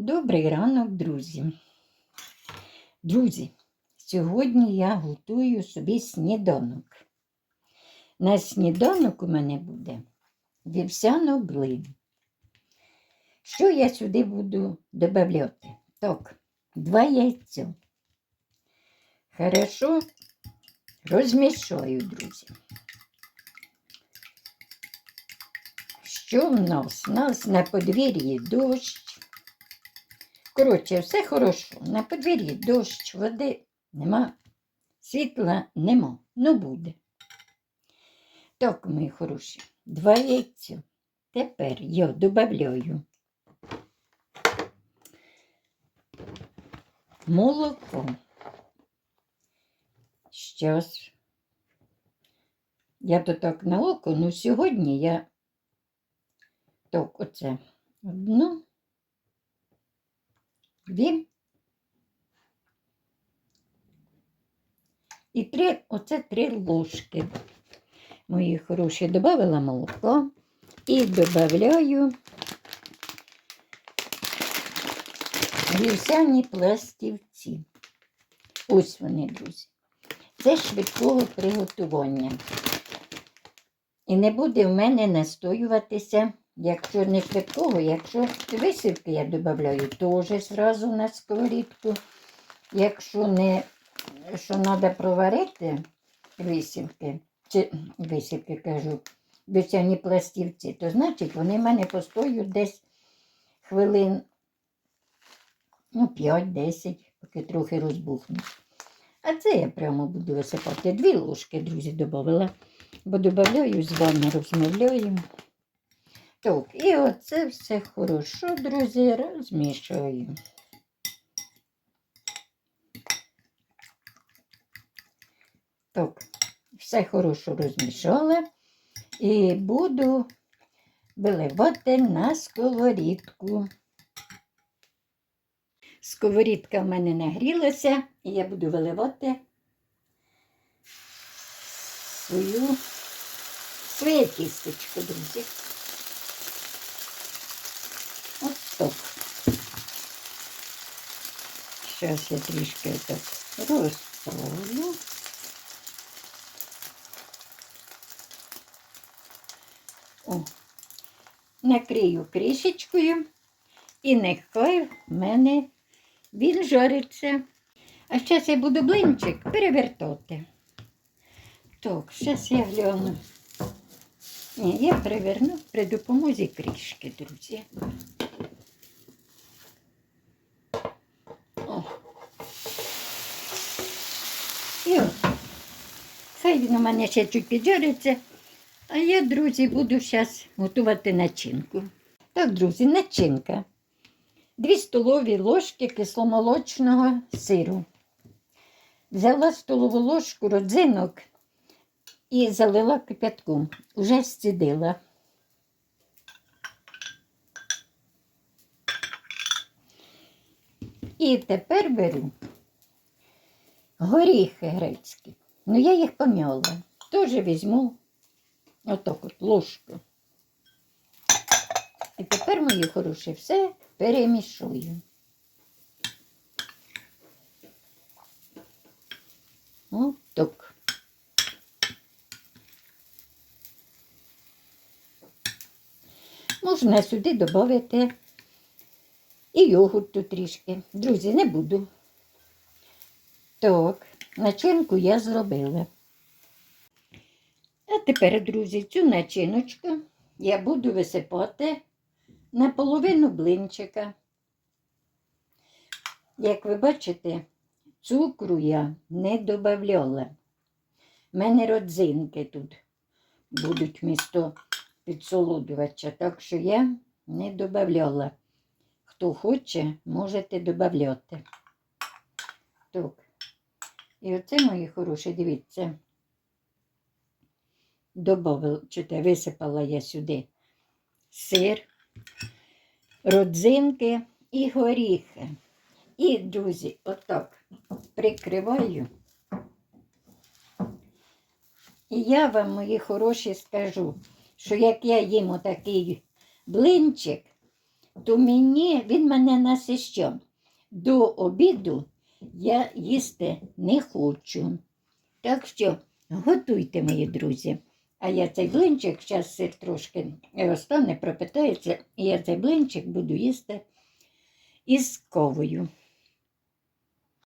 Добрий ранок, друзі. Друзі, сьогодні я готую собі сніданок. На сніданок у мене буде вівсяно блин. Що я сюди буду додавати? Так, два яйця. Хорошо розмішаю, друзі. Що в нас? У нас на подвір'ї дощ. Коротше, все хорошо. На подвір'ї дощ, води нема, світла нема. Ну буде. Так, мої хороші, два яйця. Тепер я додаю молоко. Щас. Я то так на око, ну сьогодні я так, оце одну, дві. І три, оце три ложки. Мої хороші, додавала молоко і додаю вівсяні пластівці. Ось вони, друзі. Це швидкого приготування. І не буде в мене настоюватися, якщо не швидкого, якщо висівки я додаю, теж зразу на сковорідку. Якщо не, що треба проварити висівки, чи висівки кажу, вівсяні пластівці, то значить вони в мене постоють десь хвилин ну, 5-10, поки трохи розбухнуть. А це я прямо буду висипати. Дві ложки, друзі, додавала, бо додаю, з вами розмовляємо. Так, і оце все хорошо, друзі, розмішую. Так, все хорошо розмішала і буду виливати на сковорідку. Сковорідка в мене нагрілася, і я буду виливати свою своє тістечко, друзі. Так. Зараз я трішки так розставлю. О, накрию кришечкою і нехай в мене він жариться. А зараз я буду блинчик перевертати. Так, зараз я гляну. Ні, я переверну при допомозі кришки, друзі. І от. Хай він у мене ще чуть піджариться. А я, друзі, буду зараз готувати начинку. Так, друзі, начинка. 2 столові ложки кисломолочного сиру. Взяла столову ложку родзинок і залила кипятком. Уже зцідила. І тепер беру горіхи грецькі. Ну, я їх пом'яла. Теж візьму отак от ложку. І тепер, мої хороші, все перемішую. Отак. Можна сюди додати і йогурту трішки. Друзі, не буду. Так, начинку я зробила. А тепер, друзі, цю начиночку я буду висипати на половину блинчика. Як ви бачите, цукру я не додавала. У мене родзинки тут будуть місто підсолодувача, так що я не додавала. Хто хоче, можете додати. Так. І оце, мої хороші, дивіться. Добавила, чите, висипала я сюди сир, родзинки і горіхи. І, друзі, отак прикриваю. І я вам, мої хороші, скажу, що як я їм отакий блинчик, то мені він мене насищав. До обіду я їсти не хочу. Так що готуйте, мої друзі. А я цей блинчик, зараз сир трошки остане, пропитається, і я цей блинчик буду їсти із ковою.